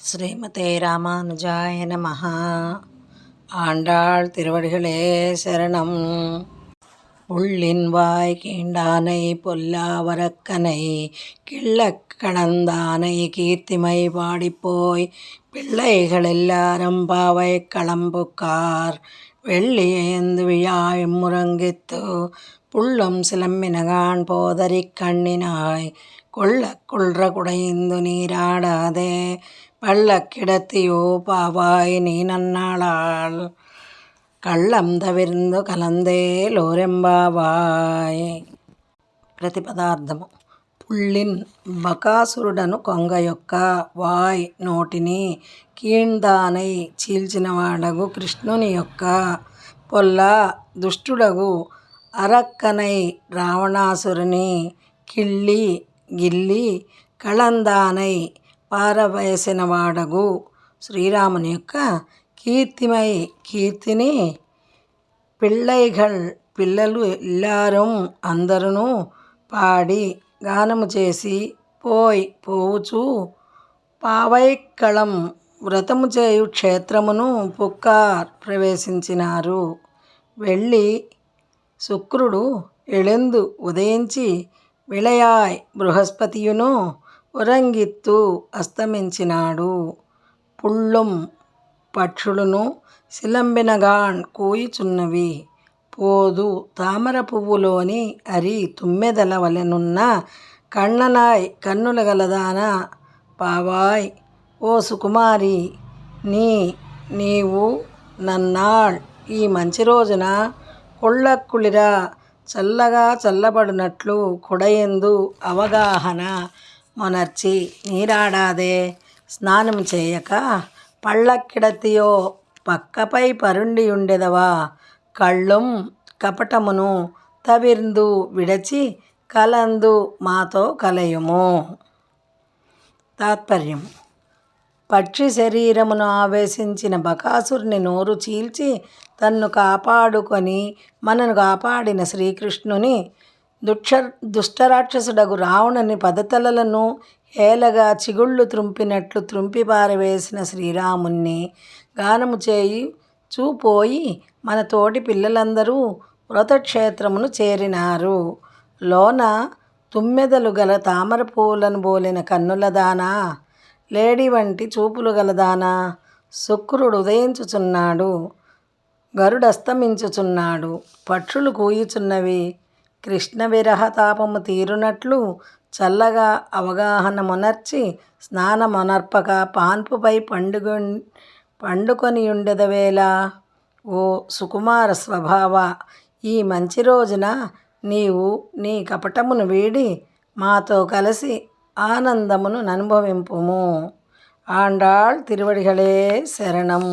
ஸ்ரீமதே ராமானுஜாய நமः ஆண்டாள் திருவடிகளே சரணம். உள்ளின் வாய் கீண்டானை பொல்லாவரக்கனை கிள்ளக் கடந்தானை கீர்த்திமை பாடிப்போய் பிள்ளைகள் எல்லாரும் பாவை களம்புக்கார் வெள்ளியேந்து விழாய் முறங்கித்து புள்ளும் சிலம்பினகான் போதரிக் கண்ணினாய். கொள்ளக் கொள்ற குடைந்து நீராடாதே பள்ளக்கிடத்தியோ பாவாய் நீ நன்னாளால். கள்ளம் தவிர்ந்து கலந்தேலோரெம்பாவாய் பிரதிபதார்த்தமும். ఉళ్ళిన్ బకాసురుడను కొంగ యొక్క వాయ్ నోటిని కీందానై చీల్చినవాడగు కృష్ణుని యొక్క పొల్ల దుష్టుడగు అరక్కనై రావణాసురుని కిళ్ళి గిల్లి కళందానై పారవేసిన వాడగు శ్రీరాముని యొక్క కీర్తిమై కీర్తిని పిళ్ళైగల్ పిల్లలు ఎల్లారం అందరూ పాడి గానము చేసి పోయ్ పోవుచు పావైక్కళం వ్రతము చేయు క్షేత్రమును పుక్కార్ ప్రవేశించినారు. వెళ్ళి శుక్రుడు ఎళెందు ఉదయించి విళయాయ్ బృహస్పతియును ఉరంగిత్తు అస్తమించినాడు. పుళ్ళుం పక్షులను శిలంబినగాన్ కూయుచున్నవి. పోదు తామర పువ్వులోని అరి తుమ్మెదల వలెనున్న కన్ననాయ్ కన్నుల గలదాన పావాయ్. ఓ సుకుమారి నీ నీవు నన్నాళ్. ఈ మంచి రోజున కుళ్ళక్కుళిరా చల్లగా చల్లబడినట్లు కొడయందు అవగాహన మొనర్చి నీరాడాదే. స్నానం చేయక పళ్ళక్కిడతియో పక్కపై పరుండి ఉండెదవా కళ్ళుం కపటమును తవిర్ందు విడచి కలందు మాతో కలయుము. తాత్పర్యం. పక్షి శరీరమును ఆవేశించిన బకాసురుని నోరు చీల్చి తన్ను కాపాడుకొని మనను కాపాడిన శ్రీకృష్ణుని దుక్ష దుష్టరాక్షసుడగు రావణుని పదతలలను ఏలగా చిగుళ్ళు త్రుంపినట్లు త్రుంపి పారవేసిన శ్రీరాముణ్ణి గానము చేయి చూపోయి మన తోటి పిల్లలందరూ వ్రతక్షేత్రమును చేరినారు. లోన తుమ్మెదలు గల తామర పూలను బోలిన కన్నులదానా లేడి వంటి చూపులు గలదానా శుక్రుడు ఉదయించుచున్నాడు గరుడస్తమించుచున్నాడు పక్షులు కూయుచున్నవి కృష్ణ విరహ తాపము తీరునట్లు చల్లగా అవగాహన మొనర్చి స్నానమునర్పక పాన్పుపై పండుగ పండుకొనియుండెదవేళ ఓ సుకుమార స్వభావ! ఈ మంచి రోజున నీవు నీ కపటమును వీడి మాతో కలిసి ఆనందమును అనుభవింపుము ఆండాళ్ తిరువడిகளே శరణం.